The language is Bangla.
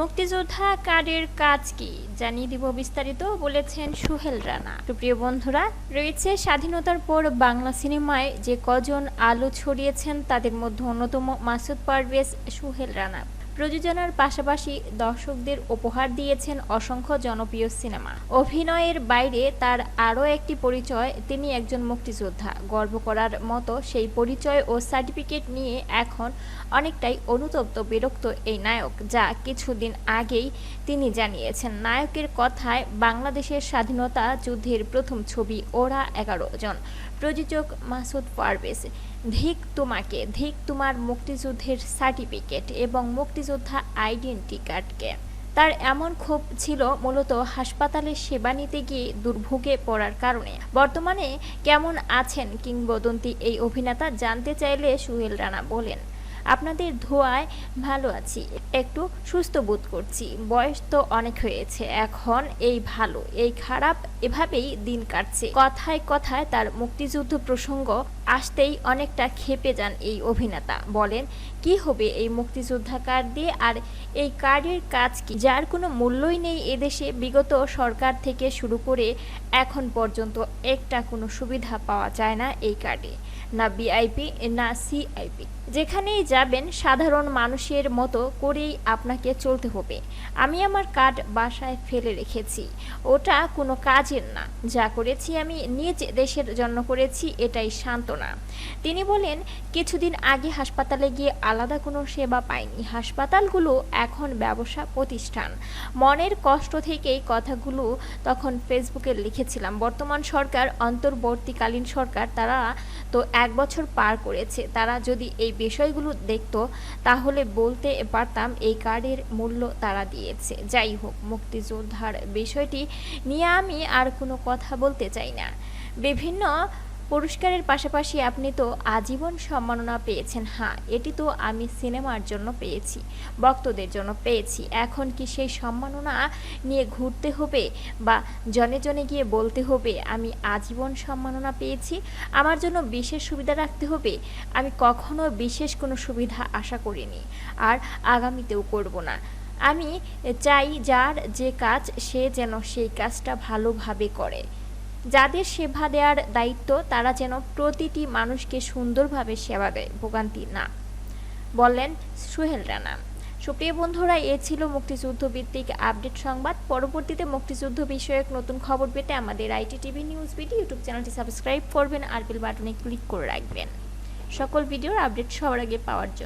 মুক্তিযোদ্ধা কার্ডের কাজ কি জানিয়ে দিব বিস্তারিত, বলেছেন সুহেল রানা। প্রিয় বন্ধুরা, রয়েছে স্বাধীনতার পর বাংলা সিনেমায় যে কজন আলো ছড়িয়েছেন, তাদের মধ্যে অন্যতম মাসুদ পারভেজ সুহেল রানা। প্রযোজনার পাশাপাশি দর্শকদের উপহার দিয়েছেন অসংখ্য জনপ্রিয় সিনেমা। অভিনয়ের বাইরে তার আরও একটি পরিচয়, তিনি একজন মুক্তিযোদ্ধা। গর্ব করার মতো সেই পরিচয় ও সার্টিফিকেট নিয়ে এখন অনেকটাই অনুতপ্ত, বিরক্ত এই নায়ক, যা কিছুদিন আগেই তিনি জানিয়েছেন। নায়কের কথায়, বাংলাদেশের স্বাধীনতা যুদ্ধের প্রথম ছবি ওরা এগারো জন। প্রযোজক মাসুদ পারভেজ, ধিক তোমাকে, ধিক তোমার মুক্তিযুদ্ধের সার্টিফিকেট এবং মুক্তিযোদ্ধা আইডেন্টি কার্ডকে। তার এমন ক্ষোভ ছিল মূলত হাসপাতালে সেবা নিতে গিয়ে দুর্ভোগে পড়ার কারণে। বর্তমানে কেমন আছেন কিংবদন্তি এই অভিনেতা জানতে চাইলে সুহেল রানা বলেন। আপনাদের ধোয়ায় ভালো আছি, একটু সুস্থ বোধ করছি। বয়স তো অনেক হয়েছে, এখন এই ভালো, এই খারাপ এভাবেই দিন কাটছে। কথায় কথায় তার মুক্তিযুদ্ধ প্রসঙ্গ আসতেই অনেকটা খেপে যান এই অভিনেতা। বলেন, কি হবে এই মুক্তিযোদ্ধা কার্ড দিয়ে? আর এই কার্ডের কাজ কি? যার কোনো মূল্যই নেই এদেশে, বিগত সরকার থেকে শুরু করে এখন পর্যন্ত একটা কোনো সুবিধা পাওয়া যায় না এই কার্ডে না বিআইপি না সিআইপি যেখানেই যাবেন, সাধারণ মানুষের মতো করেই আপনাকে চলতে হবে। আমি আমার কার্ড বাসায় ফেলে রেখেছি। ওটা কোনো কাজের না। যা করেছি আমি নিজ দেশের জন্য করেছি, এটাই সান্ত্বনা। তিনি বলেন, কিছুদিন আগে হাসপাতালে গিয়ে আলাদা কোনো সেবা পাইনি। হাসপাতালগুলো এখন ব্যবসা প্রতিষ্ঠান। মনের কষ্ট থেকেই কথাগুলো তখন ফেসবুকে লিখেছিলাম। বর্তমান সরকার, অন্তর্বর্তীকালীন সরকার, তারা তো এক বছর পার করেছে। তারা যদি এই বিষয়গুলো দেখত, তাহলে বলতে পারতাম এই কার্ডের মূল্য তারা দিয়েছে। যাই হোক, মুক্তিযোদ্ধার বিষয়টি নিয়ে আমি আর কোনো কথা বলতে চাই না। বিভিন্ন পুরস্কারের পাশাপাশি আপনি তো আজীবন সম্মাননা পেয়েছেন। হ্যাঁ এটি তো আমি সিনেমার জন্য পেয়েছি, ভক্তদের জন্য পেয়েছি। এখন কি সেই সম্মাননা নিয়ে ঘুরতে হবে বা জনে জনে গিয়ে বলতে হবে, আমি আজীবন সম্মাননা পেয়েছি, আমার জন্য বিশেষ সুবিধা রাখতে হবে? আমি কখনো বিশেষ কোনো সুবিধা আশা করিনি আর আগামীতেও করব না। আমি চাই যার যে কাজ সে যেন সেই কাজটা ভালোভাবে করে। যাদের সেবা দেওয়ার দায়িত্ব, তারা যেন প্রতিটি মানুষকে সুন্দরভাবে সেবা দেয়। ভোগান্তি না। বললেন সুহেল রানা। সুপ্রিয় বন্ধুরা, এ ছিল মুক্তিযুদ্ধ ভিত্তিক আপডেট সংবাদ। পরবর্তীতে মুক্তিযুদ্ধ বিষয়ক নতুন খবর পেতে আমাদের IT TV news BD YouTube চ্যানেলটি সাবস্ক্রাইব করবেন আর বেল বাটনে ক্লিক করে রাখবেন। সকল ভিডিওর আপডেট সবার আগে পাওয়ার জন্য।